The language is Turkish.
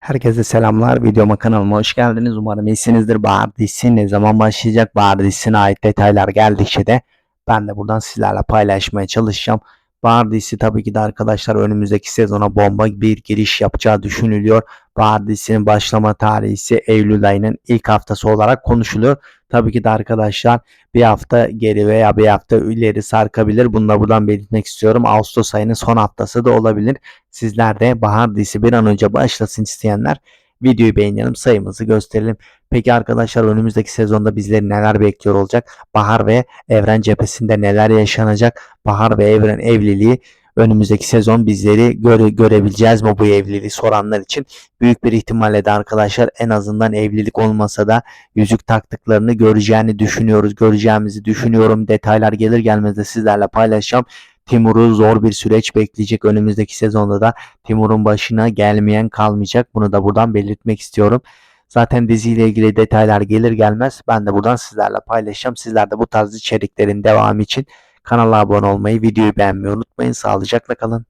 Herkese selamlar. Videoma kanalıma hoş geldiniz. Umarım iyisinizdir. Bahar dizisi ne zaman başlayacak? Bahar dizisine ait detaylar geldikçe de ben de buradan sizlerle paylaşmaya çalışacağım. Bahar dizisi tabii ki de arkadaşlar önümüzdeki sezona bomba bir giriş yapacağı düşünülüyor. Bahar dizisinin başlama tarihi ise Eylül ayının ilk haftası olarak konuşuluyor. Tabii ki de arkadaşlar bir hafta geri veya bir hafta ileri sarkabilir. Bunu da buradan belirtmek istiyorum. Ağustos ayının son haftası da olabilir. Sizler de Bahar dizisi bir an önce başlasın isteyenler videoyu beğenelim sayımızı gösterelim. Peki arkadaşlar önümüzdeki sezonda bizleri neler bekliyor olacak? Bahar ve Evren cephesinde neler yaşanacak? Bahar ve Evren evliliği önümüzdeki sezon bizleri göre, görebileceğiz mi bu evliliği soranlar için büyük bir ihtimalle de arkadaşlar en azından evlilik olmasa da yüzük taktıklarını göreceğini düşünüyoruz. Göreceğimizi düşünüyorum. Detaylar gelir gelmez de sizlerle paylaşacağım. Timur'u zor bir süreç bekleyecek önümüzdeki sezonda da Timur'un başına gelmeyen kalmayacak. Bunu da buradan belirtmek istiyorum. Zaten diziyle ilgili detaylar gelir gelmez ben de buradan sizlerle paylaşacağım. Sizler de bu tarz içeriklerin devamı için kanala abone olmayı, videoyu beğenmeyi unutmayın. Sağlıcakla kalın.